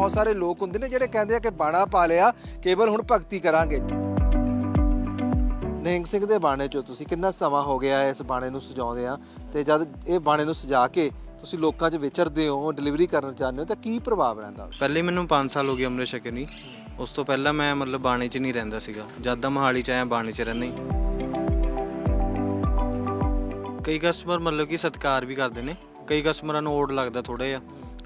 ਬਹੁਤ ਸਾਰੇ ਲੋਕ ਹੁੰਦੇ ਨੇ ਜਿਹੜੇ ਕਹਿੰਦੇ ਆ ਕਿ ਬਾਣਾ ਪਾ ਲਿਆ, ਕੇਵਲ ਹੁਣ ਭਗਤੀ ਕਰਾਂਗੇ। ਨਿਹੰਗ ਸਿੰਘ ਦੇ ਬਾਣੇ ਚੋਂ ਤੁਸੀਂ ਕਿੰਨਾ ਸਮਾਂ ਹੋ ਗਿਆ ਇਸ ਬਾਣੇ ਨੂੰ ਸਜਾਉਂਦੇ ਆ ਤੇ ਜਦ ਇਹ ਬਾਣੇ ਨੂੰ ਸਜਾ ਕੇ ਤੁਸੀਂ ਲੋਕਾਂ 'ਚ ਵਿਚਰਦੇ ਹੋ, ਡਿਲੀਵਰੀ ਕਰਨ ਚਾਹੁੰਦੇ ਹੋ, ਤਾਂ ਕੀ ਪ੍ਰਭਾਵ ਰਹਿੰਦਾ ਪਹਿਲੇ ਮੈਨੂੰ 5 ਸਾਲ ਹੋ ਗਏ ਅੰਮ੍ਰਿਤ ਛਕੇ ਨਹੀਂ ਉਸ ਤੋਂ ਪਹਿਲਾਂ ਮੈਂ ਮਤਲਬ ਬਾਣੇ 'ਚ ਨਹੀਂ ਰਹਿੰਦਾ ਸੀਗਾ। ਜਦ ਦਾ ਮੋਹਾਲੀ 'ਚ ਆਇਆ, ਬਾਣੇ 'ਚ ਰਹਿੰਦਾ ਹੀ। ਕਈ ਕਸਟਮਰ ਮਤਲਬ ਕਿ ਸਤਿਕਾਰ ਵੀ ਕਰਦੇ ਨੇ। ਕਈ ਕਸਟਮਰਾਂ ਨੂੰ ਓਡ ਲੱਗਦਾ ਥੋੜਾ ਜਿਹਾ।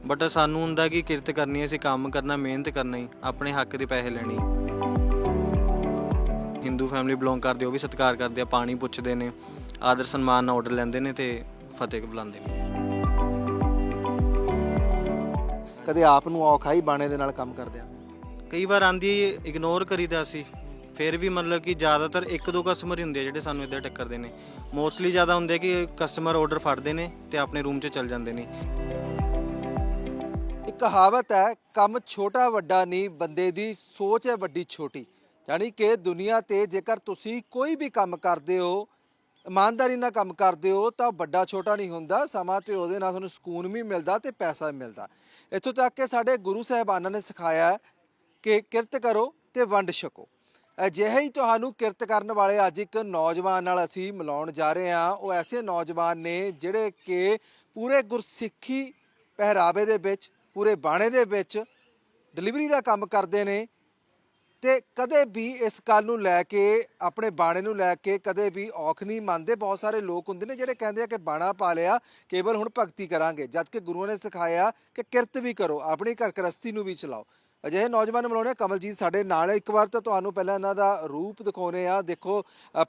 ਬਟ ਸਾਨੂੰ ਹੁੰਦਾ ਕਿ ਕਿਰਤ ਕਰਨੀ ਹੈ, ਅਸੀਂ ਕੰਮ ਕਰਨਾ ਮਿਹਨਤ ਕਰਨਾ ਹੀ ਆਪਣੇ ਹੱਕ ਦੇ ਪੈਸੇ ਲੈਣੇ ਹਿੰਦੂ ਫੈਮਿਲੀ ਬਿਲੋਂਗ ਕਰਦੇ ਉਹ ਵੀ ਸਤਿਕਾਰ ਕਰਦੇ ਆ ਪਾਣੀ ਪੁੱਛਦੇ ਨੇ ਆਦਰ ਸਨਮਾਨ ਨਾਲ ਆਰਡਰ ਲੈਂਦੇ ਨੇ ਤੇ ਫਤਿਹ ਬੁਲਾਉਂਦੇ ਨੇ। ਕਦੇ ਆਪ ਨੂੰ ਔਖਾ ਹੀ ਬਾਣੇ ਦੇ ਨਾਲ ਕੰਮ ਕਰਦੇ ਆ ਕਈ ਵਾਰ ਆਂਦੀ ਇਗਨੋਰ ਕਰੀਦਾ ਸੀ। ਫਿਰ ਵੀ ਮਤਲਬ ਕਿ ਜ਼ਿਆਦਾਤਰ ਇੱਕ ਦੋ ਕਸਟਮਰ ਹੀ ਹੁੰਦੇ ਆ ਜਿਹੜੇ ਸਾਨੂੰ ਇੱਦਾਂ ਟੱਕਰਦੇ ਨੇ। ਮੋਸਟਲੀ ਜ਼ਿਆਦਾ ਹੁੰਦੇ ਕਿ ਕਸਟਮਰ ਆਰਡਰ ਫੜਦੇ ਨੇ ਤੇ ਆਪਣੇ ਰੂਮ 'ਚ ਚਲ ਜਾਂਦੇ ਨੇ। ਕਹਾਵਤ ਹੈ, ਕੰਮ ਛੋਟਾ ਵੱਡਾ ਨਹੀਂ, ਬੰਦੇ ਦੀ ਸੋਚ ਹੈ ਵੱਡੀ ਛੋਟੀ। ਯਾਨੀ ਕਿ ਦੁਨੀਆ ਤੇ ਜੇਕਰ ਤੁਸੀਂ ਕੋਈ ਵੀ ਕੰਮ ਕਰਦੇ ਹੋ, ਇਮਾਨਦਾਰੀ ਨਾਲ ਕੰਮ ਕਰਦੇ ਹੋ, ਤਾਂ ਵੱਡਾ ਛੋਟਾ ਨਹੀਂ ਹੁੰਦਾ। ਸਮਾਂ ਤੇ ਉਹਦੇ ਨਾਲ ਤੁਹਾਨੂੰ ਸਕੂਨ ਵੀ ਮਿਲਦਾ ਤੇ ਪੈਸਾ ਵੀ ਮਿਲਦਾ। ਇੱਥੋਂ ਤੱਕ ਕਿ ਸਾਡੇ ਗੁਰੂ ਸਾਹਿਬਾਨਾਂ ਨੇ ਸਿਖਾਇਆ ਕਿ ਕਿਰਤ ਕਰੋ ਤੇ ਵੰਡ ਛਕੋ। ਅਜਿਹੇ ਹੀ ਤੁਹਾਨੂੰ ਕਿਰਤ ਕਰਨ ਵਾਲੇ ਅੱਜ ਇੱਕ ਨੌਜਵਾਨ ਨਾਲ ਅਸੀਂ ਮਿਲਾਉਣ ਜਾ ਰਹੇ ਹਾਂ। ਉਹ ਐਸੇ ਨੌਜਵਾਨ ਨੇ ਜਿਹੜੇ ਕਿ ਪੂਰੇ ਗੁਰਸਿੱਖੀ ਪਹਿਰਾਵੇ ਦੇ ਵਿੱਚ ਪੂਰੇ ਬਾਣੇ ਦੇ ਵਿੱਚ ਡਿਲੀਵਰੀ ਦਾ ਕੰਮ ਕਰਦੇ ਨੇ ਤੇ ਕਦੇ ਵੀ ਇਸ ਗੱਲ ਨੂੰ ਲੈ ਕੇ ਆਪਣੇ ਬਾਣੇ ਨੂੰ ਲੈ ਕੇ ਕਦੇ ਵੀ ਔਖ ਨਹੀਂ ਮੰਨਦੇ। ਬਹੁਤ ਸਾਰੇ ਲੋਕ ਹੁੰਦੇ ਨੇ ਜਿਹੜੇ ਕਹਿੰਦੇ ਆ ਕਿ ਬਾਣਾ ਪਾ ਲਿਆ ਕੇਵਲ ਹੁਣ ਭਗਤੀ ਕਰਾਂਗੇ। ਜਦ ਕਿ ਗੁਰੂਆਂ ਨੇ ਸਿਖਾਇਆ ਕਿ ਕਿਰਤ ਵੀ ਕਰੋ ਆਪਣੀ ਘਰ ਗ੍ਰਸਤੀ ਨੂੰ ਵੀ ਚਲਾਓ। ਅਜਿਹੇ ਨੌਜਵਾਨ ਮਿਲਾਉਣੇ ਆ, ਕਮਲਜੀਤ ਸਾਡੇ ਨਾਲ ਇੱਕ ਵਾਰ ਤਾਂ ਤੁਹਾਨੂੰ ਪਹਿਲਾਂ ਇਹਨਾਂ ਦਾ ਰੂਪ ਦਿਖਾਉਨੇ ਆ। ਦੇਖੋ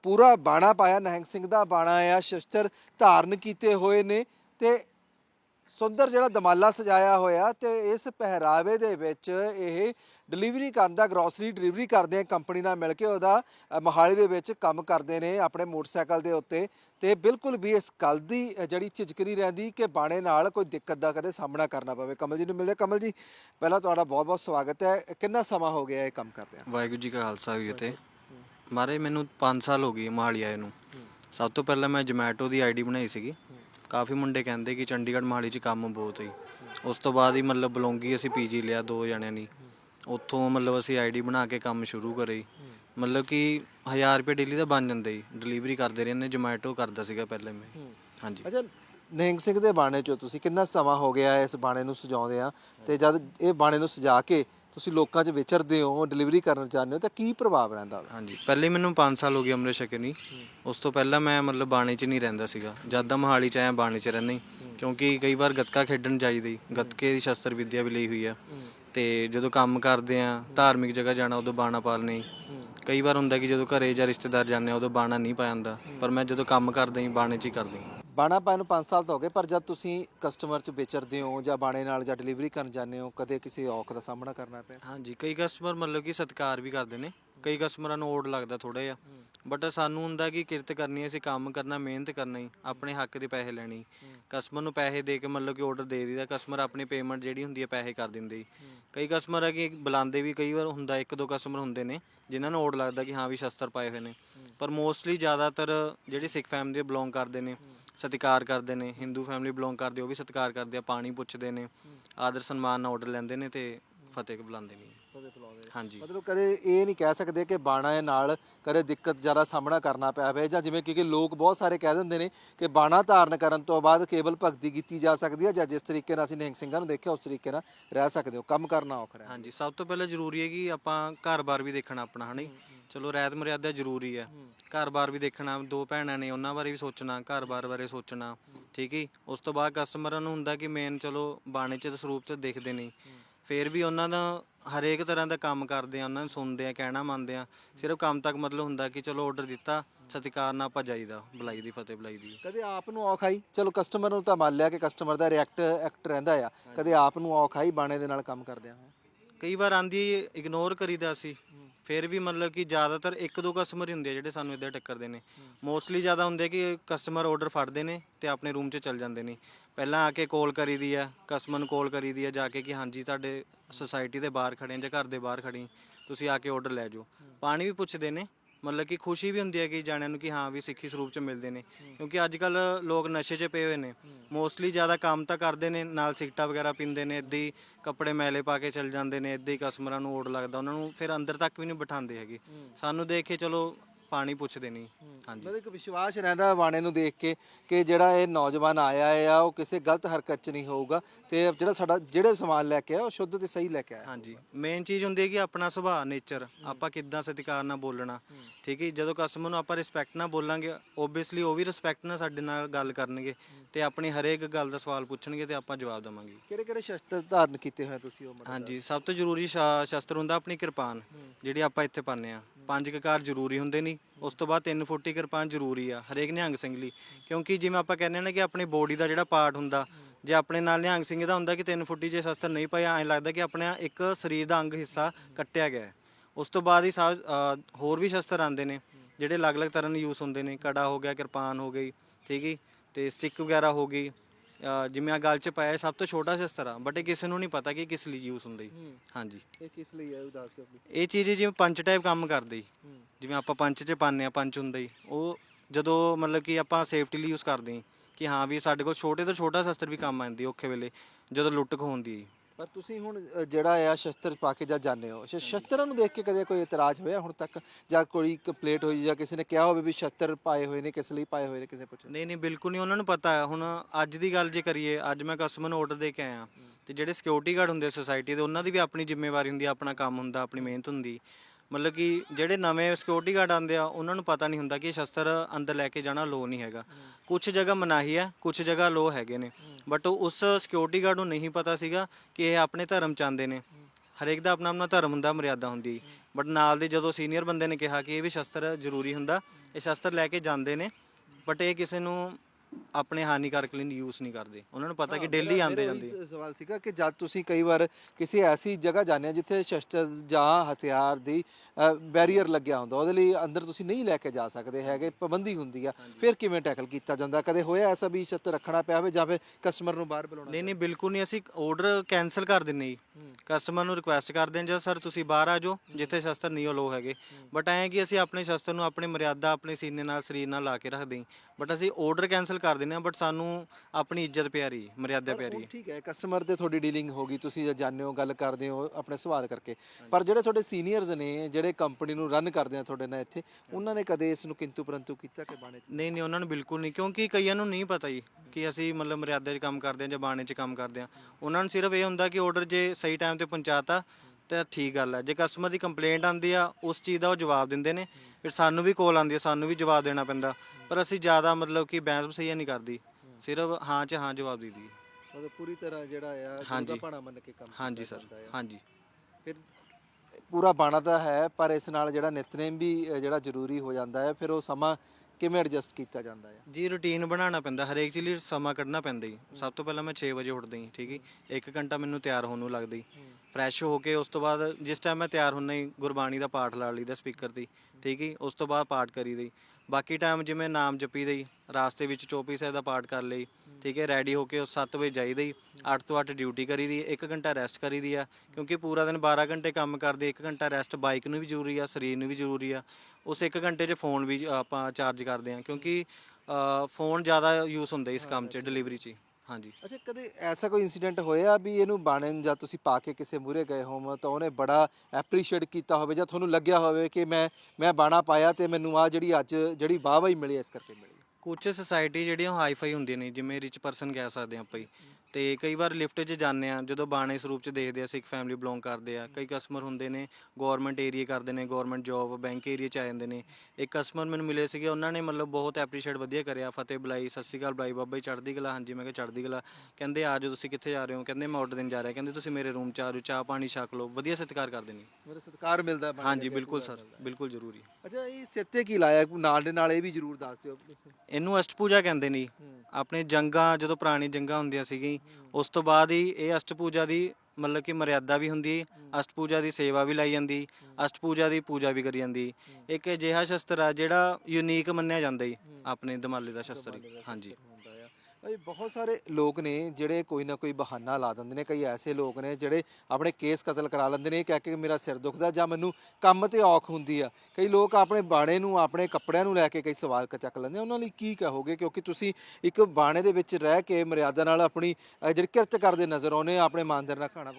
ਪੂਰਾ ਬਾਣਾ ਪਾਇਆ ਨਿਹੰਗ ਸਿੰਘ ਦਾ ਬਾਣਾ ਆ ਸ਼ਸਤਰ ਧਾਰਨ ਕੀਤੇ ਹੋਏ ਨੇ ਤੇ ਸੁੰਦਰ ਜਿਹੜਾ ਦਮਾਲਾ ਸਜਾਇਆ ਹੋਇਆ ਤੇ ਇਸ ਪਹਿਰਾਵੇ ਦੇ ਵਿੱਚ ਇਹ ਡਿਲੀਵਰੀ ਕਰਨ ਦਾ ਗਰੋਸਰੀ ਡਿਲੀਵਰੀ ਕਰਦੇ ਆ ਕੰਪਨੀ ਨਾਲ ਮਿਲ ਕੇ ਉਹਦਾ ਮੋਹਾਲੀ ਦੇ ਵਿੱਚ ਕੰਮ ਕਰਦੇ ਨੇ ਆਪਣੇ ਮੋਟਰਸਾਈਕਲ ਦੇ ਉੱਤੇ ਤੇ ਬਿਲਕੁਲ ਵੀ ਇਸ ਗੱਲ ਦੀ ਜਿਹੜੀ ਝਿਜਕਰੀ ਰਹਿੰਦੀ ਕਿ ਬਾਣੇ ਨਾਲ ਕੋਈ ਦਿੱਕਤ ਦਾ ਕਦੇ ਸਾਹਮਣਾ ਕਰਨਾ ਪਵੇ। ਕਮਲ ਜੀ ਨੂੰ ਮਿਲਦੇ ਕਮਲ ਜੀ ਪਹਿਲਾਂ ਤੁਹਾਡਾ ਬਹੁਤ ਬਹੁਤ ਸਵਾਗਤ ਹੈ। ਕਿੰਨਾ ਸਮਾਂ ਹੋ ਗਿਆ ਇਹ ਕੰਮ ਕਰਦੇ ਆ ਵਾਹਿਗੁਰੂ ਜੀ ਕਾ ਖਾਲਸਾ ਹੋਈ ਤੇ ਮਾਰੇ ਮੈਨੂੰ 5 ਸਾਲ ਹੋ ਗਏ ਮੋਹਾਲੀ ਆਏ ਨੂੰ। ਸਭ ਤੋਂ ਪਹਿਲਾਂ ਮੈਂ ਜੋਮੈਟੋ ਦੀ ਆਈਡੀ ਬਣਾਈ ਸੀਗੀ। ਕਾਫੀ ਮੁੰਡੇ ਕਹਿੰਦੇ ਕਿ ਚੰਡੀਗੜ੍ਹ ਮੋਹਾਲੀ 'ਚ ਕੰਮ ਬਹੁਤ ਹੈ ਉਸ ਤੋਂ ਬਾਅਦ ਹੀ ਮਤਲਬ ਬਲੌਂਗੀ ਅਸੀਂ ਪੀਜੀ ਲਿਆ ਦੋ ਜਣਿਆਂ ਨੇ। ਉੱਥੋਂ ਮਤਲਬ ਅਸੀਂ ਆਈਡੀ ਬਣਾ ਕੇ ਕੰਮ ਸ਼ੁਰੂ ਕਰੇ। ਮਤਲਬ ਕਿ 1000 ਰੁਪਏ ਡੇਲੀ ਦਾ ਬਣ ਜਾਂਦਾ ਜੀ ਡਿਲੀਵਰੀ ਕਰਦੇ ਰਹਿੰਦੇ ਜੋਮੈਟੋ ਕਰਦਾ ਸੀਗਾ ਪਹਿਲੇ ਮੈਂ। ਹਾਂਜੀ। ਅੱਛਾ ਨਿਹੰਗ ਸਿੰਘ ਦੇ ਬਾਣੇ ਚੋਂ ਤੁਸੀਂ ਕਿੰਨਾ ਸਮਾਂ ਹੋ ਗਿਆ ਇਸ ਬਾਣੇ ਨੂੰ ਸਜਾਉਂਦੇ ਆ ਤੇ ਜਦ ਇਹ ਬਾਣੇ ਨੂੰ ਸਜਾ ਕੇ ਤੁਸੀਂ ਲੋਕਾਂ 'ਚ ਵਿਚਰਦੇ ਹੋ ਡਿਲੀਵਰੀ ਕਰਨ ਚਾਹੁੰਦੇ ਹੋ ਤਾਂ ਕੀ ਪ੍ਰਭਾਵ ਰਹਿੰਦਾ ਉਹਦਾ? ਹਾਂਜੀ ਪਹਿਲੇ ਮੈਨੂੰ 5 ਸਾਲ ਹੋ ਗਏ ਅੰਮ੍ਰਿਤ ਛਕੇ ਨਹੀਂ ਉਸ ਤੋਂ ਪਹਿਲਾਂ ਮੈਂ ਮਤਲਬ ਬਾਣੇ 'ਚ ਨਹੀਂ ਰਹਿੰਦਾ ਸੀਗਾ। ਜਦ ਦਾ ਮੋਹਾਲੀ 'ਚ ਆਇਆ ਬਾਣੇ 'ਚ ਰਹਿੰਦਾ ਹੀ। ਕਿਉਂਕਿ ਕਈ ਵਾਰ ਗੱਤਕਾ ਖੇਡਣ ਜਾਈਦਾ ਗੱਤਕੇ ਦੀ ਸ਼ਸਤਰ ਵਿੱਦਿਆ ਵੀ ਲਈ ਹੋਈ ਆ। ਤੇ ਜਦੋਂ ਕੰਮ ਕਰਦੇ ਆ ਧਾਰਮਿਕ ਜਗ੍ਹਾ ਜਾਣਾ ਉਦੋਂ ਬਾਣਾ ਪਾਲਨੇ ਕਈ ਵਾਰ ਹੁੰਦਾ ਕਿ ਜਦੋਂ ਘਰੇ ਜਾਂ ਰਿਸ਼ਤੇਦਾਰ ਜਾਂਦੇ ਆ ਉਦੋਂ ਬਾਣਾ ਨਹੀਂ ਪਾਇਆ ਜਾਂਦਾ ਪਰ ਮੈਂ ਜਦੋਂ ਕੰਮ ਕਰਦਾ ਹੀ ਬਾਣੇ 'ਚ ਹੀ ਕਰਦਾ ਹੀ। ਬਾਣਾ ਪਾਏ ਨੂੰ 5 ਸਾਲ ਤਾਂ ਹੋ ਗਏ ਪਰ ਜਦ ਤੁਸੀਂ ਕਸਟਮਰ 'ਚ ਵਿਚਰਦੇ ਹੋ ਜਾਂ ਬਾਣੇ ਨਾਲ ਜਾਂ ਡਿਲੀਵਰੀ ਕਰਨ ਜਾਂਦੇ ਹੋ ਕਦੇ ਕਿਸੇ ਔਖ ਦਾ ਸਾਹਮਣਾ ਕਰਨਾ ਪਿਆ? ਹਾਂਜੀ ਕਈ ਕਸਟਮਰ ਮਤਲਬ ਕਿ ਸਤਿਕਾਰ ਵੀ ਕਰਦੇ ਨੇ। ਕਈ ਕਸਟਮਰਾਂ ਨੂੰ ਓਡ ਲੱਗਦਾ ਥੋੜਾ ਜਿਹਾ। ਬਟ ਸਾਨੂੰ ਹੁੰਦਾ ਕਿ ਕਿਰਤ ਕਰਨੀ ਹੈ, ਅਸੀਂ ਕੰਮ ਕਰਨਾ ਮਿਹਨਤ ਕਰਨਾ ਹੀ ਆਪਣੇ ਹੱਕ ਦੇ ਪੈਸੇ ਲੈਣੇ ਕਸਟਮਰ ਨੂੰ ਪੈਸੇ ਦੇ ਕੇ ਮਤਲਬ ਕਿ ਆਰਡਰ ਦੇ ਦਿੰਦਾ ਕਸਟਮਰ ਆਪਣੀ ਪੇਮੈਂਟ ਜਿਹੜੀ ਹੁੰਦੀ ਹੈ ਪੈਸੇ ਕਰ ਦਿੰਦੇ। ਕਈ ਕਸਟਮਰ ਆ ਕਿ ਬੁਲਾਉਂਦੇ ਵੀ ਕਈ ਵਾਰ ਹੁੰਦਾ ਇੱਕ ਦੋ ਕਸਟਮਰ ਹੁੰਦੇ ਨੇ ਜਿਨ੍ਹਾਂ ਨੂੰ ਓਡ ਲੱਗਦਾ ਕਿ ਹਾਂ ਵੀ ਸ਼ਸਤਰ ਪਾਏ ਹੋਏ ਨੇ। ਪਰ ਮੋਸਟਲੀ ਜ਼ਿਆਦਾਤਰ ਜਿਹੜੇ ਸਿੱਖ ਫੈਮਿਲੀ ਦੇ ਬਿਲੋਂਗ ਕਰਦੇ ਨੇ ਸਤਿਕਾਰ ਕਰਦੇ ਨੇ ਹਿੰਦੂ ਫੈਮਿਲੀ ਬਿਲੋਂਗ ਕਰਦੇ ਉਹ ਵੀ ਸਤਿਕਾਰ ਕਰਦੇ ਆ ਪਾਣੀ ਪੁੱਛਦੇ ਨੇ ਆਦਰ ਸਨਮਾਨ ਨਾਲ ਆਰਡਰ ਲੈਂਦੇ ਨੇ ਤੇ ਫਤਿਹ ਬੁਲਾਉਂਦੇ ਨੇ। ਹਾਂਜੀ। ਮਤਲਬ ਕਦੇ ਇਹ ਨਹੀਂ ਕਹਿ ਸਕਦੇ ਕਿ ਬਾਣਾ ਨਾਲ ਕਦੇ ਦਿੱਕਤ ਜ਼ਿਆਦਾ ਸਾਹਮਣਾ ਕਰਨਾ ਪਿਆ ਹੋਵੇ ਜਾਂ ਜਿਵੇਂ ਕਿ ਲੋਕ ਬਹੁਤ ਸਾਰੇ ਕਹਿ ਦਿੰਦੇ ਨੇ ਕਿ ਬਾਣਾ ਧਾਰਨ ਕਰਨ ਤੋਂ ਬਾਅਦ ਕੇਵਲ ਭਗਤੀ ਕੀਤੀ ਜਾ ਸਕਦੀ ਹੈ ਜਾਂ ਜਿਸ ਤਰੀਕੇ ਨਾਲ ਅਸੀਂ ਨਿਹੰਗ ਸਿੰਘਾਂ ਨੂੰ ਦੇਖਿਆ ਉਸ ਤਰੀਕੇ ਨਾਲ ਰਹਿ ਸਕਦੇ ਹੋ। ਕੰਮ ਕਰਨਾ ਔਖਾ ਹੈ। ਹਾਂਜੀ ਸਭ ਤੋਂ ਪਹਿਲਾਂ ਜ਼ਰੂਰੀ ਹੈ ਕਿ ਆਪਾਂ ਘਰ-ਬਾਰ ਵੀ ਦੇਖਣਾ ਆਪਣਾ ਹਨੀ ਚਲੋ ਰਹਿਤ ਮਰਿਆਦਾ ਜ਼ਰੂਰੀ ਹੈ। ਘਰ-ਬਾਰ ਵੀ ਦੇਖਣਾ ਦੋ ਭੈਣਾਂ ਨੇ ਉਹਨਾਂ ਬਾਰੇ ਵੀ ਸੋਚਣਾ ਘਰ-ਬਾਰ ਬਾਰੇ ਸੋਚਣਾ ਠੀਕ ਹੈ ਉਸ ਤੋਂ ਬਾਅਦ ਕਸਟਮਰਾਂ ਨੂੰ ਹੁੰਦਾ ਕਿ ਮੇਨ ਚਲੋ ਬਾਣੇ 'ਚ ਸਰੂਪ 'ਚ ਦਿਖਦੇ ਨਹੀਂ ਫਿਰ ਵੀ ਉਹਨਾਂ ਦਾ ਹਰੇਕ ਤਰ੍ਹਾਂ ਦਾ ਕੰਮ ਕਰਦੇ ਆ ਉਹਨਾਂ ਨੂੰ ਸੁਣਦੇ ਆ ਕਹਿਣਾ ਮੰਨਦੇ ਆ। ਸਿਰਫ ਕੰਮ ਤੱਕ ਮਤਲਬ ਹੁੰਦਾ ਕਿ ਚਲੋ ਆਰਡਰ ਦਿੱਤਾ ਸਤਿਕਾਰ ਨਾਲ ਆਪਾਂ ਜਾਈਦਾ ਬੁਲਾਈ ਦੀ ਫਤਿਹ ਬੁਲਾਈ ਦੀ। ਕਦੇ ਆਪ ਨੂੰ ਔਖ ਆਈ? ਚਲੋ ਕਸਟਮਰ ਨੂੰ ਤਾਂ ਮੰਨ ਲਿਆ ਕਿ ਕਸਟਮਰ ਦਾ ਰਿਐਕਟ ਐਕਟ ਰਹਿੰਦਾ ਆ। ਕਦੇ ਆਪ ਨੂੰ ਔਖ ਆਈ ਬਾਣੇ ਦੇ ਨਾਲ ਕੰਮ ਕਰਦਿਆਂ ਕਈ ਵਾਰ ਆਂਦੀ ਇਗਨੋਰ ਕਰੀਦਾ ਸੀ। ਫਿਰ ਵੀ ਮਤਲਬ ਕਿ ਜ਼ਿਆਦਾਤਰ ਇੱਕ ਦੋ ਕਸਟਮਰ ਹੀ ਹੁੰਦੇ ਆ ਜਿਹੜੇ ਸਾਨੂੰ ਇੱਦਾਂ ਟੱਕਰਦੇ ਨੇ। ਮੋਸਟਲੀ ਜ਼ਿਆਦਾ ਹੁੰਦੇ ਕਿ ਕਸਟਮਰ ਆਰਡਰ ਫੜਦੇ ਨੇ ਤੇ ਆਪਣੇ ਰੂਮ 'ਚ ਚਲ ਜਾਂਦੇ ਨੇ। ਪਹਿਲਾਂ ਆ ਕੇ ਕਾਲ ਕਰੀਦੀ ਆ ਕਸਟਮਰ ਨੂੰ ਕਾਲ ਕਰੀਦੀ ਆ ਜਾ ਕੇ ਕਿ ਹਾਂਜੀ ਤੁਹਾਡੇ ਸੁਸਾਇਟੀ ਦੇ ਬਾਹਰ ਖੜੇ ਆ ਜਾਂ ਘਰ ਦੇ ਬਾਹਰ ਖੜੇ ਤੁਸੀਂ ਆ ਕੇ ਆਰਡਰ ਲੈ ਜਾਓ। ਪਾਣੀ ਵੀ ਪੁੱਛਦੇ ਨੇ ਮਤਲਬ ਕਿ ਖੁਸ਼ੀ ਵੀ ਹੁੰਦੀ ਹੈ ਕਿ ਜਾਣਿਆਂ ਨੂੰ ਕਿ ਹਾਂ ਵੀ ਸਿੱਖੀ ਸਰੂਪ ਚ ਮਿਲਦੇ ਨੇ। ਕਿਉਂਕਿ ਅੱਜ ਕੱਲ ਲੋਕ ਨਸ਼ੇ 'ਚ ਪਏ ਹੋਏ ਨੇ। ਮੋਸਟਲੀ ਜ਼ਿਆਦਾ ਕੰਮ ਤਾਂ ਕਰਦੇ ਨੇ ਨਾਲ ਸਿਗਟਾ ਵਗੈਰਾ ਪੀਂਦੇ ਨੇ ਇੱਦਾਂ ਹੀ ਕੱਪੜੇ ਮੈਲੇ ਪਾ ਕੇ ਚੱਲ ਜਾਂਦੇ ਨੇ ਇੱਦਾਂ ਹੀ ਕਸਟਮਰਾਂ ਨੂੰ ਓੜ ਲੱਗਦਾ ਉਹਨਾਂ ਨੂੰ ਫਿਰ ਅੰਦਰ ਤੱਕ ਵੀ ਨਹੀਂ ਬਿਠਾਉਂਦੇ ਹੈਗੇ। ਸਾਨੂੰ ਦੇਖ ਕੇ ਚਲੋ ਪਾਣੀ ਪੁੱਛਦੇ ਨਹੀਂ ਹਾਂਜੀ। ਮਤਲਬ ਇੱਕ ਵਿਸ਼ਵਾਸ ਰਹਿੰਦਾ ਬਾਣੇ ਨੂੰ ਦੇਖ ਕੇ ਕਿ ਜਿਹੜਾ ਇਹ ਨੌਜਵਾਨ ਆਇਆ ਹੈ ਆ ਉਹ ਕਿਸੇ ਗਲਤ ਹਰਕਤ 'ਚ ਨਹੀਂ ਹੋਊਗਾ ਤੇ ਜਿਹੜਾ ਸਾਡਾ ਜਿਹੜੇ ਸਮਾਨ ਲੈ ਕੇ ਆਇਆ ਉਹ ਸ਼ੁੱਧ ਤੇ ਸਹੀ ਲੈ ਕੇ ਆਇਆ। ਹਾਂਜੀ। ਮੇਨ ਚੀਜ਼ ਹੁੰਦੀ ਹੈ ਕਿ ਆਪਣਾ ਸੁਭਾਅ ਨੇਚਰ ਆਪਾਂ ਕਿੱਦਾਂ ਸਤਿਕਾਰ ਨਾਲ ਬੋਲਣਾ। ਠੀਕ ਹੈ? ਜਦੋਂ ਕਸਟਮਰ ਨੂੰ ਆਪਾਂ ਰਿਸਪੈਕਟ ਨਾਲ ਬੋਲਾਂਗੇ ਓਬਵੀਅਸਲੀ ਉਹ ਵੀ ਰਿਸਪੈਕਟ ਨਾਲ ਸਾਡੇ ਨਾਲ ਗੱਲ ਕਰਨਗੇ ਤੇ ਆਪਣੀ ਹਰੇਕ ਗੱਲ ਦਾ ਸਵਾਲ ਪੁੱਛਣਗੇ ਤੇ ਆਪਾਂ ਜਵਾਬ ਦੇਵਾਂਗੇ। ਕਿਹੜੇ ਕਿਹੜੇ ਸ਼ਸਤਰ ਧਾਰਨ ਕੀਤੇ ਹੋਏ ਤੁਸੀਂ ਉਹ ਹਾਂਜੀ। ਸਭ ਤੋਂ ਜ਼ਰੂਰੀ ਸ਼ਾ- ਸ਼ਸਤਰ ਹੁੰਦਾ ਆਪਣੀ ਕਿਰਪਾਨ ਜਿਹੜੀ ਆਪਾਂ ਇੱਥੇ ਪਾਉਂਦੇ ਆ ਪੰਜ ਕਕਾਰ ਜ਼ਰੂਰੀ ਹੁੰਦੇ ਨਹੀਂ ਉਸ ਤੋਂ ਬਾਅਦ 3 ਫੁੱਟੀ ਕਿਰਪਾਨ ਜ਼ਰੂਰੀ ਆ ਹਰੇਕ ਨਿਹੰਗ ਸਿੰਘ ਲਈ ਕਿਉਂਕਿ ਜਿਵੇਂ ਆਪਾਂ ਕਹਿੰਦੇ ਨੇ ਕਿ ਆਪਣੀ ਬੋਡੀ ਦਾ ਜਿਹੜਾ ਪਾਰਟ ਹੁੰਦਾ ਜੇ ਆਪਣੇ ਨਾਲ ਨਿਹੰਗ ਸਿੰਘ ਦਾ ਹੁੰਦਾ ਕਿ 3 ਫੁੱਟੀ ਜੇ ਸ਼ਸਤਰ ਨਹੀਂ ਪਾਇਆ ਐਂ ਲੱਗਦਾ ਕਿ ਆਪਣਾ ਇੱਕ ਸਰੀਰ ਦਾ ਅੰਗ ਹਿੱਸਾ ਕੱਟਿਆ ਗਿਆ ਹੈ। ਉਸ ਤੋਂ ਬਾਅਦ ਹੀ ਸਾ- ਅ, ਹੋਰ ਵੀ ਸ਼ਸਤਰ ਆਉਂਦੇ ਨੇ ਜਿਹੜੇ ਅਲੱਗ-ਅਲੱਗ ਤਰ੍ਹਾਂ ਦੇ ਯੂਜ਼ ਹੁੰਦੇ ਨੇ ਕੜਾ ਹੋ ਗਿਆ ਕਿਰਪਾਨ ਹੋ ਗਈ ਠੀਕ ਹੈ ਤੇ ਸਟਿਕ ਵਗੈਰਾ ਹੋ ਗਈ ਅ, ਜਿਵੇਂ ਆ ਗਲ 'ਚ ਪਾਇਆ ਇਹ ਸਭ ਤੋਂ ਛੋਟਾ ਸ਼ਸਤਰ ਆ ਬਟ ਇਹ ਕਿਸੇ ਨੂੰ ਨਹੀਂ ਪਤਾ ਕਿ ਕਿਸ ਲਈ ਯੂਜ਼ ਹੁੰਦਾ। ਜੀ ਹਾਂਜੀ। ਇਹ ਕਿਸ ਲਈ ਹੈ ਉਹ ਦੱਸ ਦਿਓ ਆਪਣੀ। ਇਹ ਚੀਜ਼ ਜਿਵੇਂ ਪੰਚ ਟਾਈਪ ਕੰਮ ਕਰਦੀ। ਜਿਵੇਂ ਆਪਾਂ ਪੰਚ 'ਚ ਪਾਉਂਦੇ ਆ ਪੰਚ ਹੁੰਦਾ ਹੀ। ਉਹ ਜਦੋਂ ਮਤਲਬ ਕਿ ਆਪਾਂ ਸੇਫਟੀ ਲਈ ਯੂਜ਼ ਕਰਦੇ ਹਾਂ ਕਿ ਹਾਂ ਵੀ ਸਾਡੇ ਕੋਲ ਛੋਟੇ ਤੋਂ ਛੋਟਾ ਸ਼ਸਤਰ ਵੀ ਕੰਮ ਆਉਂਦੀ ਔਖੇ ਵੇਲੇ ਜਦੋਂ ਲੁੱਟ ਖੋਹ ਹੁੰਦੀ ਹੈ। ਪਰ ਤੁਸੀਂ ਹੁਣ ਅ, ਜਿਹੜਾ ਆ ਸ਼ਸਤਰ ਪਾ ਕੇ ਜਾਂ ਜਾਂਦੇ ਹੋ ਸ਼- ਸ਼ਸਤਰਾਂ ਨੂੰ ਦੇਖ ਕੇ ਕਦੇ ਕੋਈ ਇਤਰਾਜ਼ ਹੋਇਆ ਹੁਣ ਤੱਕ? ਜਾਂ ਕੋਈ ਕੰਪਲੇਂਟ ਹੋਈ ਜਾਂ ਕਿਸੇ ਨੇ ਕਿਹਾ ਹੋਵੇ ਵੀ ਸ਼ਸਤਰ ਪਾਏ ਹੋਏ ਨੇ ਕਿਸ ਲਈ ਪਾਏ ਹੋਏ ਨੇ ਕਿਸੇ ਪੁੱਛਿਆ ਨਹੀਂ ਨਹੀਂ ਬਿਲਕੁਲ ਨਹੀਂ ਉਹਨਾਂ ਨੂੰ ਪਤਾ ਹੈ। ਹੁਣ ਅੱਜ ਦੀ ਗੱਲ ਜੇ ਕਰੀਏ ਅੱਜ ਮੈਂ ਕਸਟਮਰ ਨੂੰ ਆਰਡਰ ਦੇ ਕੇ ਆਇਆ। ਤੇ ਜਿਹੜੇ ਸਿਕਿਉਰਿਟੀ ਗਾਰਡ ਹੁੰਦੇ ਸੋਸਾਇਟੀ ਦੇ ਉਹਨਾਂ ਦੀ ਵੀ ਆਪਣੀ ਜ਼ਿੰਮੇਵਾਰੀ ਹੁੰਦੀ ਆਪਣਾ ਕੰਮ ਹੁੰਦਾ ਆਪਣੀ ਮਿਹਨਤ ਹੁੰਦੀ। ਮਤਲਬ ਕਿ ਜਿਹੜੇ ਨਵੇਂ ਸਿਕਿਉਰਿਟੀ ਗਾਰਡ ਆਉਂਦੇ ਆ ਉਹਨਾਂ ਨੂੰ ਪਤਾ ਨਹੀਂ ਹੁੰਦਾ ਕਿ ਇਹ ਸ਼ਸਤਰ ਅੰਦਰ ਲੈ ਕੇ ਜਾਣਾ ਲੋ ਨਹੀਂ ਹੈਗਾ। ਕੁਝ ਜਗ੍ਹਾ ਮਨਾਹੀ ਹੈ ਕੁਝ ਜਗ੍ਹਾ ਲੋ ਹੈਗੇ ਨੇ। ਬਟ ਉਸ ਸਿਕਿਉਰਿਟੀ ਗਾਰਡ ਨੂੰ ਨਹੀਂ ਪਤਾ ਸੀਗਾ ਕਿ ਇਹ ਆਪਣੇ ਧਰਮ ਚ ਆਉਂਦੇ ਨੇ। ਹਰੇਕ ਦਾ ਆਪਣਾ ਆਪਣਾ ਧਰਮ ਹੁੰਦਾ ਮਰਿਆਦਾ ਹੁੰਦੀ। ਬਟ ਨਾਲ ਦੇ ਜਦੋਂ ਸੀਨੀਅਰ ਬੰਦੇ ਨੇ ਕਿਹਾ ਕਿ ਇਹ ਵੀ ਸ਼ਸਤਰ ਜ਼ਰੂਰੀ ਹੁੰਦਾ ਇਹ ਸ਼ਸਤਰ ਲੈ ਕੇ ਜਾਂਦੇ ਨੇ। ਬਟ ਇਹ ਕਿਸੇ ਨੂੰ ਆਪਣੇ ਹਾਨੀਕਾਰਕ ਲਈ ਯੂਜ਼ ਨਹੀਂ ਕਰਦੇ। ਉਹਨਾਂ ਨੂੰ ਪਤਾ ਕਿ ਡੇਲੀ ਆਉਂਦੇ ਜਾਂਦੇ ਸ- ਸਵਾਲ ਸੀਗਾ ਕਿ ਜਦ ਤੁਸੀਂ ਕਈ ਵਾਰ ਕਿਸੇ ਐਸੀ ਜਗ੍ਹਾ ਜਾਂਦੇ ਹੋ ਜਿੱਥੇ ਸ਼ਸਤਰ ਜਾਂ ਹਥਿਆਰ ਦੀ ਬੈਰੀਅਰ ਲੱਗਿਆ ਹੁੰਦਾ ਉਹਦੇ ਲਈ ਅੰਦਰ ਤੁਸੀਂ ਨਹੀਂ ਲੈ ਕੇ ਜਾ ਸਕਦੇ ਹੈਗੇ ਪਾਬੰਦੀ ਹੁੰਦੀ ਆ। ਫਿਰ ਕਿਵੇਂ ਟੈਕਲ ਕੀਤਾ ਜਾਂਦਾ? ਕਦੇ ਹੋਇਆ ਐਸਾ ਵੀ ਸ਼ਸਤਰ ਰੱਖਣਾ ਪਿਆ ਹੋਵੇ ਜਾਂ ਫਿਰ ਕਸਟਮਰ ਨੂੰ ਬਾਹਰ ਬੁਲਾਉਣਾ ਨਹੀਂ ਨਹੀਂ ਬਿਲਕੁਲ ਨਹੀਂ। ਅਸੀਂ ਆਰਡਰ ਕੈਨਸਲ ਕਰ ਦਿੰਨੇ ਜੀ। ਕਸਟਮਰ ਨੂੰ ਰਿਕੁਐਸਟ ਕਰਦੇ ਹਾਂ ਜਾਂ ਸਰ ਤੁਸੀਂ ਬਾਹਰ ਆ ਜਾਓ ਜਿੱਥੇ ਸ਼ਸਤਰ ਨਹੀਂ ਲੋ ਹੈਗੇ। ਬਟ ਐਂ ਕਿ ਅਸੀਂ ਆਪਣੇ ਸ਼ਸਤਰ ਨੂੰ ਆਪਣੇ ਮਰਿਆਦਾ ਆਪਣੇ ਸੀਨੇ ਨਾਲ ਸਰੀਰ ਨਾਲ ਲਾ ਕੇ ਰੱਖਦੇ ਹਾਂ। ਬਟ ਅਸੀਂ ਆਰਡਰ ਕੈਨਸਲ ਕਰ ਦਿੰਨੇ ਹਾਂ ਬਟ ਸਾਨੂੰ ਆਪਣੀ ਇੱਜ਼ਤ ਪਿਆਰੀ ਮਰਿਆਦਾ ਪਿਆਰੀ ਹੈ। ਠੀਕ ਹੈ ਕਸਟਮਰ ਤੇ ਤੁਹਾਡੀ ਡੀਲਿੰਗ ਹੋਗੀ ਤੁਸੀਂ ਜਾਣਦੇ ਹੋ ਗੱਲ ਕਰਦੇ ਹੋ ਆਪਣੇ ਸੁਭਾਅ ਕਰਕੇ। ਪਰ ਜਿਹੜੇ ਤੁਹਾਡੇ ਸੀਨੀਅਰਸ ਨੇ ਜਿਹੜੇ ਕੰਪਨੀ ਨੂੰ ਰਨ ਕਰਦੇ ਆ ਤੁਹਾਡੇ ਨਾਲ ਇੱਥੇ ਉਹਨਾਂ ਨੇ ਕਦੇ ਇਸ ਨੂੰ ਕਿੰਤੂ ਪਰੰਤੂ ਕੀਤਾ ਕਿ ਬਾਣੇ 'ਚ? ਨਹੀਂ ਨਹੀਂ ਉਹਨਾਂ ਨੂੰ ਬਿਲਕੁਲ ਨਹੀਂ ਕਿਉਂਕਿ ਕਈਆਂ ਨੂੰ ਨਹੀਂ ਪਤਾ ਜੀ ਕਿ ਅਸੀਂ ਮਤਲਬ ਮਰਿਆਦਾ 'ਚ ਕੰਮ ਕਰਦੇ ਹਾਂ ਜਾਂ ਬਾਣੇ 'ਚ ਕੰਮ ਕਰਦੇ ਹਾਂ। ਉਹਨਾਂ ਨੂੰ ਸਿਰਫ ਇਹ ਹੁੰਦਾ ਕਿ ਆਰਡਰ ਜੇ ਸਹੀ ਟਾਈਮ ਤੇ ਪਹੁੰਚਾਤਾ ਤਾਂ ਠੀਕ ਗੱਲ ਹੈ। ਜੇ ਕਸਟਮਰ ਦੀ ਕੰਪਲੇਂਟ ਆਉਂਦੀ ਆ ਉਸ ਚੀਜ਼ ਦਾ ਉਹ ਜਵਾਬ ਦਿੰਦੇ ਨੇ। ਫਿਰ ਸਾਨੂੰ ਵੀ ਕੋਲ ਆਉਂਦੀ ਹੈ ਸਾਨੂੰ ਵੀ ਜਵਾਬ ਦੇਣਾ ਪੈਂਦਾ ਪਰ ਅਸੀਂ ਜ਼ਿਆਦਾ ਮਤਲਬ ਕਿ ਬਹਿਸ ਬਸਈਆ ਨਹੀਂ ਕਰਦੀ ਸਿਰਫ ਹਾਂ 'ਚ ਹਾਂ ਜਵਾਬ ਦੇ ਦੀ ਮਤਲਬ ਪੂਰੀ ਤਰ੍ਹਾਂ ਜਿਹੜਾ ਆ ਦਾ ਹਾਂਜੀ। ਭਾਣਾ ਮੰਨ ਕੇ ਕੰਮ ਹਾਂਜੀ ਸਰ। ਹਾਂਜੀ ਫਿਰ ਪੂਰਾ ਬਾਣਾ ਤਾਂ ਹੈ ਪਰ ਇਸ ਨਾਲ ਜਿਹੜਾ ਨਿਤਨੇਮ ਵੀ ਜਿਹੜਾ ਜ਼ਰੂਰੀ ਹੋ ਜਾਂਦਾ ਹੈ ਫਿਰ ਉਹ ਸਮਾਂ ਕਿਵੇਂ ਐਡਜਸਟ ਕੀਤਾ ਜਾਂਦਾ ਹੈ ਜੀ ਰੁਟੀਨ ਬਣਾਉਣਾ ਪੈਂਦਾ ਹਰੇਕ ਚੀਜ਼ ਲਈ ਸਮਾਂ ਕੱਢਣਾ ਪੈਂਦਾ ਜੀ। ਸਭ ਤੋਂ ਪਹਿਲਾਂ ਮੈਂ 6 ਵਜੇ ਉੱਠਦਾ ਜੀ ਠੀਕ ਹੈ 1 ਘੰਟਾ ਮੈਨੂੰ ਤਿਆਰ ਹੋਣ ਨੂੰ ਲੱਗਦਾ ਜੀ। ਫਰੈਸ਼ ਹੋ ਕੇ ਉਸ ਤੋਂ ਬਾਅਦ ਜਿਸ ਟਾਈਮ ਮੈਂ ਤਿਆਰ ਹੁੰਦਾ ਜੀ ਗੁਰਬਾਣੀ ਦਾ ਪਾਠ ਲਾ ਲਈਦਾ ਸਪੀਕਰ ਤੇ ਠੀਕ ਹੈ ਉਸ ਤੋਂ ਬਾਅਦ ਪਾਠ ਕਰੀਦਾ ਜੀ। ਬਾਕੀ ਟਾਈਮ ਜਿਵੇਂ ਨਾਮ ਜਪੀਦਾ ਜੀ ਰਾਸਤੇ ਵਿੱਚ ਚੌਪੀ ਸਾਹਿਬ ਦਾ ਪਾਠ ਕਰ ਲਈ ਠੀਕ ਹੈ ਰੈਡੀ ਹੋ ਕੇ ਉਹ 7 ਵਜੇ ਜਾਈਦਾ ਹੀ 8 ਤੋਂ 8 ਡਿਊਟੀ ਕਰੀਦੀ 1 ਘੰਟਾ ਰੈਸਟ ਕਰੀਦੀ ਆ। ਕਿਉਂਕਿ ਪੂਰਾ ਦਿਨ 12 ਘੰਟੇ ਕੰਮ ਕਰਦੇ 1 ਘੰਟਾ ਰੈਸਟ ਬਾਈਕ ਨੂੰ ਵੀ ਜ਼ਰੂਰੀ ਆ, ਸਰੀਰ ਨੂੰ ਵੀ ਜ਼ਰੂਰੀ ਆ। ਉਸ 1 ਘੰਟੇ 'ਚ ਫੋਨ ਵੀ ਆਪਾਂ ਚਾਰਜ ਕਰਦੇ ਆ, ਕਿਉਂਕਿ ਫੋਨ ਜ਼ਿਆਦਾ ਯੂਜ਼ ਹੁੰਦਾ ਇਸ ਕੰਮ 'ਚ ਡਿਲੀਵਰੀ 'ਚ ਹਾਂਜੀ। ਅੱਛਾ, ਕਦੇ ਐਸਾ ਕੋਈ ਇਨਸੀਡੈਂਟ ਹੋਇਆ ਵੀ ਇਹਨੂੰ ਬਾਣੇ ਜਾਂ ਤੁਸੀਂ ਪਾ ਕੇ ਕਿਸੇ ਮੂਰੇ ਗਏ ਹੋਵੋ ਤਾਂ ਉਹਨੇ ਬੜਾ ਐਪਰੀਸ਼ੀਏਟ ਕੀਤਾ ਹੋਵੇ ਜਾਂ ਤੁਹਾਨੂੰ ਲੱਗਿਆ ਹੋਵੇ ਕਿ ਮੈਂ ਮੈਂ ਬਾਣਾ ਪਾਇਆ ਤੇ ਮੈਨੂੰ ਆ ਜਿਹੜੀ ਅੱਜ ਜਿਹੜੀ ਵਾਹ ਵਾਹੀ ਮਿਲੀ ਇਸ ਕਰਕੇ ਮਿਲੀ। ਕੁਝ ਸੋਸਾਇਟੀ ਜਿਹੜੀਆਂ ਹਾਈ ਫਾਈ ਹੁੰਦੀਆਂ ਨੇ, ਜਿਵੇਂ ਰਿਚ ਪਰਸਨ ਕਹਿ ਸਕਦੇ ਹਾਂ ਆਪਾਂ ਜੀ। ਤੇ ਕਈ ਵਾਰ ਲਿਫਟ 'ਚ ਜਾਂਦੇ ਆ ਜਦੋਂ ਬਾਣੇ ਸਰੂਪ 'ਚ ਦੇਖਦੇ ਆ ਸਿੱਖ ਫੈਮਿਲੀ ਬਿਲੋਂਗ ਕਰਦੇ ਆ ਕਈ ਕਸਟਮਰ ਹੁੰਦੇ ਨੇ ਗਵਰਨਮੈਂਟ ਏਰੀਆ ਕਰਦੇ ਨੇ ਗਵਰਨਮੈਂਟ ਜੌਬ ਬੈਂਕ ਏਰੀਆ 'ਚ ਆ ਜਾਂਦੇ ਨੇ। ਇੱਕ ਕਸਟਮਰ ਮੈਨੂੰ ਮਿਲੇ ਸੀਗੇ ਉਹਨਾਂ ਨੇ ਮਤਲਬ ਬਹੁਤ ਐਪਰੀਸ਼ੀਏਟ ਵਧੀਆ ਕਰਿਆ ਫਤਿਹ ਬੁਲਾਈ ਸਤਿ ਸ਼੍ਰੀ ਅਕਾਲ ਬੁਲਾਈ ਬਾਬਾ ਜੀ ਚੜ੍ਹਦੀ ਕਲਾ ਹਾਂਜੀ ਮੈਂ ਕਿਹਾ ਚੜ੍ਹਦੀ ਕਲਾ। ਕਹਿੰਦੇ ਆ ਜਾਓ ਤੁਸੀਂ ਕਿੱਥੇ ਜਾ ਰਹੇ ਹੋ? ਕਹਿੰਦੇ ਮੈਂ ਆਰਡਰ ਦੇਣ ਜਾ ਰਿਹਾ। ਕਹਿੰਦੇ ਤੁਸੀਂ ਮੇਰੇ ਰੂਮ 'ਚ ਆ ਜਾਓ ਚਾਹ ਪਾਣੀ ਛਕ ਲਓ। ਵਧੀਆ ਸਤਿਕਾਰ ਕਰਦੇ ਨੇ। ਮੇਰੇ ਸਤਿਕਾਰ ਮਿਲਦਾ ਬਾਣੇ ਹਾਂਜੀ ਬਿਲਕੁਲ ਸਰ। ਬਿਲਕੁਲ ਜ਼ਰੂਰੀ ਅੱਛਾ ਇਹ ਸਿਰ ਤੇ ਕੀ ਲਾਇਆ? ਨਾਲ ਦੇ ਨਾਲ ਇਹ ਵੀ ਜ਼ਰੂਰ ਦੱਸ ਦਿਓ। ਇਹਨੂੰ ਅਸ਼ਟ ਪੂਜਾ ਕਹਿੰਦੇ ਨੇ ਜੀ। ਹੂੰ। ਆਪਣੇ ਜੰਗਾਂ ਜਦੋਂ ਪੁਰਾਣੀ ਜੰਗਾਂ ਹੁੰਦੀਆਂ ਸੀਗੀ ਉਸ ਤੋਂ ਬਾਅਦ ਹੀ ਇਹ ਅਸ਼ਟ ਪੂਜਾ ਦੀ ਮਤਲਬ ਕਿ ਮਰਿਆਦਾ ਵੀ ਹੁੰਦੀ ਅਸ਼ਟ ਪੂਜਾ ਦੀ ਸੇਵਾ ਵੀ ਲਈ ਜਾਂਦੀ ਅਸ਼ਟ ਪੂਜਾ ਦੀ ਪੂਜਾ ਵੀ ਕਰੀ ਜਾਂਦੀ। ਇੱਕ ਅਜਿਹਾ ਸ਼ਸਤਰ ਆ ਜਿਹੜਾ ਯੂਨੀਕ ਮੰਨਿਆ ਜਾਂਦਾ ਜੀ ਆਪਣੇ ਦਮਾਲੇ ਦਾ ਸ਼ਸਤਰ। ਹਾਂਜੀ। ਭਾਈ ਬਹੁਤ ਸਾਰੇ ਲੋਕ ਨੇ ਜਿਹੜੇ ਕੋਈ ਨਾ ਕੋਈ ਬਹਾਨਾ ਲਾ ਦਿੰਦੇ ਨੇ ਕਈ ਐਸੇ ਲੋਕ ਨੇ ਜਿਹੜੇ ਆਪਣੇ ਕੇਸ ਕਤਲ ਕਰਾ ਲੈਂਦੇ ਨੇ ਇਹ ਕਹਿ ਕੇ ਮੇਰਾ ਸਿਰ ਦੁਖਦਾ ਜਾਂ ਮੈਨੂੰ ਕੰਮ ਤੇ ਔਖ ਹੁੰਦੀ ਆ। ਕਈ ਲੋਕ ਆਪਣੇ ਬਾਣੇ ਨੂੰ ਆਪਣੇ ਕੱਪੜਿਆਂ ਨੂੰ ਲੈ ਕੇ ਕਈ ਸਵਾਲ ਚੱਕ ਲੈਂਦੇ ਉਹਨਾਂ ਲਈ ਕੀ ਕਹੋਗੇ? ਕਿਉਂਕਿ ਤੁਸੀਂ ਇੱਕ ਬਾਣੇ ਦੇ ਵਿੱਚ ਰਹਿ ਕੇ ਮਰਿਆਦਾ ਨਾਲ ਆਪਣੀ ਜਿਹੜੀ ਕਿਰਤ ਕਰਦੇ ਨਜ਼ਰ ਆਉਂਦੇ ਹੋ, ਆਪਣੇ ਇਮਾਨਦਾਰ ਨਾਲ ਖਾਣਾ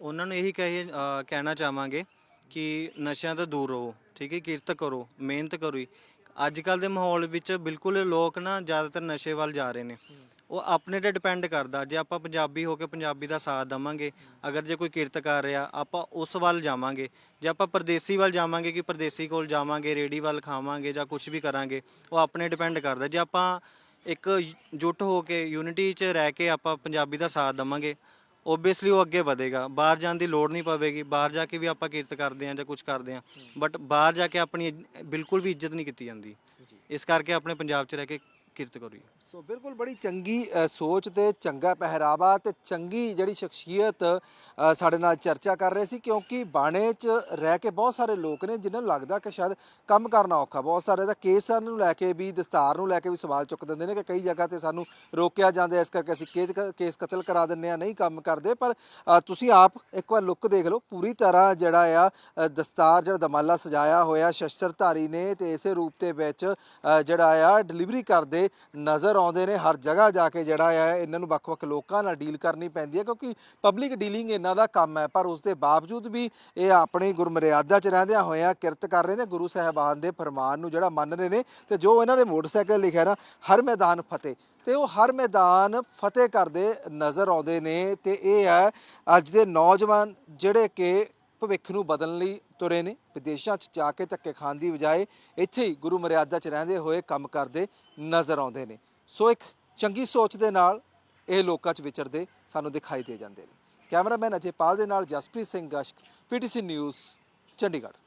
ਉਹਨਾਂ ਨੂੰ ਇਹੀ ਕਹੇ ਕਹਿਣਾ ਚਾਹਾਂਗੇ ਕਿ ਨਸ਼ਿਆਂ ਤੋਂ ਦੂਰ ਰਹੋ ਠੀਕ ਹੈ? ਕਿਰਤ ਕਰੋ ਮਿਹਨਤ ਕਰੋ। ਜੀ। ਅੱਜ ਕੱਲ ਦੇ ਮਾਹੌਲ ਵਿੱਚ ਬਿਲਕੁਲ ਲੋਕ ਨਾ ਜ਼ਿਆਦਾਤਰ ਨਸ਼ੇ ਵੱਲ ਜਾ ਰਹੇ ਨੇ। ਉਹ ਆਪਣੇ ਤੇ ਡਿਪੈਂਡ ਕਰਦਾ ਜੇ ਆਪਾਂ ਪੰਜਾਬੀ ਹੋ ਕੇ ਪੰਜਾਬੀ ਦਾ ਸਾਥ ਦਵਾਂਗੇ ਅਗਰ ਜੇ ਕੋਈ ਕਿਰਤ ਕਰ ਰਿਹਾ ਆਪਾਂ ਉਸ ਵੱਲ ਜਾਵਾਂਗੇ। ਜੇ ਆਪਾਂ ਪਰਦੇਸੀ ਵੱਲ ਜਾਵਾਂਗੇ ਕਿ ਪਰਦੇਸੀ ਕੋਲ ਜਾਵਾਂਗੇ ਰੇੜੀ ਵੱਲ ਖਾਵਾਂਗੇ ਜਾਂ ਕੁਝ ਵੀ ਕਰਾਂਗੇ ਉਹ ਆਪਣੇ ਡਿਪੈਂਡ ਕਰਦਾ। ਜੇ ਆਪਾਂ ਇੱਕ ਜੁੱਟ ਹੋ ਕੇ ਯੂਨਿਟੀ 'ਚ ਰਹਿ ਕੇ ਆਪਾਂ ਪੰਜਾਬੀ ਦਾ ਸਾਥ ਦਵਾਂਗੇ ਓਬਵੀਅਸਲੀ ਉਹ ਅੱਗੇ ਵਧੇਗਾ। ਬਾਹਰ ਜਾਣ ਦੀ ਲੋੜ ਨਹੀਂ ਪਵੇਗੀ। ਬਾਹਰ ਜਾ ਕੇ ਵੀ ਆਪਾਂ ਕਿਰਤ ਕਰਦੇ ਹਾਂ ਜਾਂ ਕੁਝ ਕਰਦੇ ਹਾਂ। ਬਟ ਬਾਹਰ ਜਾ ਕੇ ਆਪਣੀ ਬਿਲਕੁਲ ਵੀ ਇੱਜ਼ਤ ਨਹੀਂ ਕੀਤੀ ਜਾਂਦੀ। ਇਸ ਕਰਕੇ ਆਪਣੇ ਪੰਜਾਬ 'ਚ ਰਹਿ ਕੇ ਕਿਰਤ ਕਰੋ ਸੋ ਬਿਲਕੁਲ ਬੜੀ ਚੰਗੀ ਸੋਚ ਤੇ ਚੰਗਾ ਪਹਿਰਾਵਾ ਤੇ ਚੰਗੀ ਜਿਹੜੀ ਸ਼ਖਸੀਅਤ ਸਾਡੇ ਨਾਲ ਚਰਚਾ ਕਰ ਰਹੇ ਸੀ ਕਿਉਂਕਿ ਬਾਣੇ 'ਚ ਰਹਿ ਕੇ ਬਹੁਤ ਸਾਰੇ ਲੋਕ ਨੇ ਜਿਨ੍ਹਾਂ ਨੂੰ ਲੱਗਦਾ ਕਿ ਸ਼ਾਇਦ ਕੰਮ ਕਰਨਾ ਔਖਾ, ਬਹੁਤ ਸਾਰੇ ਦਾ ਕੇਸਾਂ ਨੂੰ ਲੈ ਕੇ ਵੀ, ਦਸਤਾਰ ਨੂੰ ਲੈ ਕੇ ਵੀ ਸਵਾਲ ਚੁੱਕ ਦਿੰਦੇ ਨੇ ਕਿ ਕਈ ਜਗ੍ਹਾ ਤੇ ਸਾਨੂੰ ਰੋਕਿਆ ਜਾਂਦਾ, ਇਸ ਕਰਕੇ ਅਸੀਂ ਕੇਸ ਕੇਸ ਕਤਲ ਕਰਾ ਦਿੰਦੇ ਆ ਨਹੀਂ ਕੰਮ ਕਰਦੇ। ਪਰ ਤੁਸੀਂ ਆਪ ਇੱਕ ਵਾਰ ਲੁੱਕ ਦੇਖ ਲਓ, ਪੂਰੀ ਤਰ੍ਹਾਂ ਜਿਹੜਾ ਆ ਦਸਤਾਰ ਜਿਹੜਾ ਦਮਾਲਾ ਸਜਾਇਆ ਹੋਇਆ, ਸ਼ਸਤਰਧਾਰੀ ਨੇ ਤੇ ਇਸੇ ਰੂਪ ਦੇ ਵਿੱਚ ਜਿਹੜਾ ਆ, ਡਿਲੀਵਰੀ ਕਰਦੇ ਨਜ਼ਰ ਆਉਂਦੇ ਨੇ, ਹਰ ਜਗ੍ਹਾ ਜਾ ਕੇ ਜਿਹੜਾ ਹੈ ਇਹਨਾਂ ਨੂੰ ਵੱਖ-ਵੱਖ ਲੋਕਾਂ ਨਾਲ ਡੀਲ ਕਰਨੀ ਪੈਂਦੀ ਹੈ, ਕਿਉਂਕਿ ਪਬਲਿਕ ਡੀਲਿੰਗ ਇਹਨਾਂ ਦਾ ਕੰਮ ਹੈ, ਪਰ ਉਸ ਦੇ ਬਾਵਜੂਦ ਵੀ ਇਹ ਆਪਣੀ ਗੁਰਮਰਿਆਦਾ 'ਚ ਰਹਿੰਦਿਆਂ ਹੋਇਆਂ ਕਿਰਤ ਕਰ ਰਹੇ ਨੇ, ਗੁਰੂ ਸਾਹਿਬਾਨ ਦੇ ਫਰਮਾਨ ਨੂੰ ਜਿਹੜਾ ਮੰਨ ਰਹੇ ਨੇ, ਤੇ ਜੋ ਇਹਨਾਂ ਨੇ ਮੋਟਰਸਾਈਕਲ ਲਿਖਿਆ ਨਾ, ਹਰ ਮੈਦਾਨ ਫਤਿਹ। ਤੇ ਉਹ ਹਰ ਮੈਦਾਨ ਫਤਿਹ ਕਰਦੇ ਨਜ਼ਰ ਆਉਂਦੇ ਨੇ, ਤੇ ਇਹ ਹੈ, ਅੱਜ ਦੇ ਨੌਜਵਾਨ ਜਿਹੜੇ ਕਿ ਭਵਿੱਖ ਨੂੰ ਬਦਲਣ ਲਈ ਤੁਰੇ ਨੇ, ਵਿਦੇਸ਼ਾਂ 'ਚ ਜਾ ਕੇ ਧੱਕੇ ਖਾਣ ਦੀ ਬਜਾਏ ਇੱਥੇ ਹੀ ਗੁਰੂ ਮਰਿਆਦਾ 'ਚ ਰਹਿੰਦੇ ਹੋਏ ਕੰਮ ਕਰਦੇ ਨਜ਼ਰ ਆਉਂਦੇ ਨੇ। ਸੋ ਇੱਕ ਚੰਗੀ ਸੋਚ ਦੇ ਨਾਲ ਇਹ ਲੋਕਾਂ 'ਚ ਵਿਚਰਦੇ ਸਾਨੂੰ ਦਿਖਾਈ ਦੇ ਜਾਂਦੇ ਨੇ। ਕੈਮਰਾਮੈਨ ਅਜੇ ਪਾਲ ਦੇ ਨਾਲ ਜਸਪ੍ਰੀਤ ਸਿੰਘ ਗਸ਼ਕ ਪੀਟੀਸੀ ਨਿਊਜ਼, ਚੰਡੀਗੜ੍ਹ।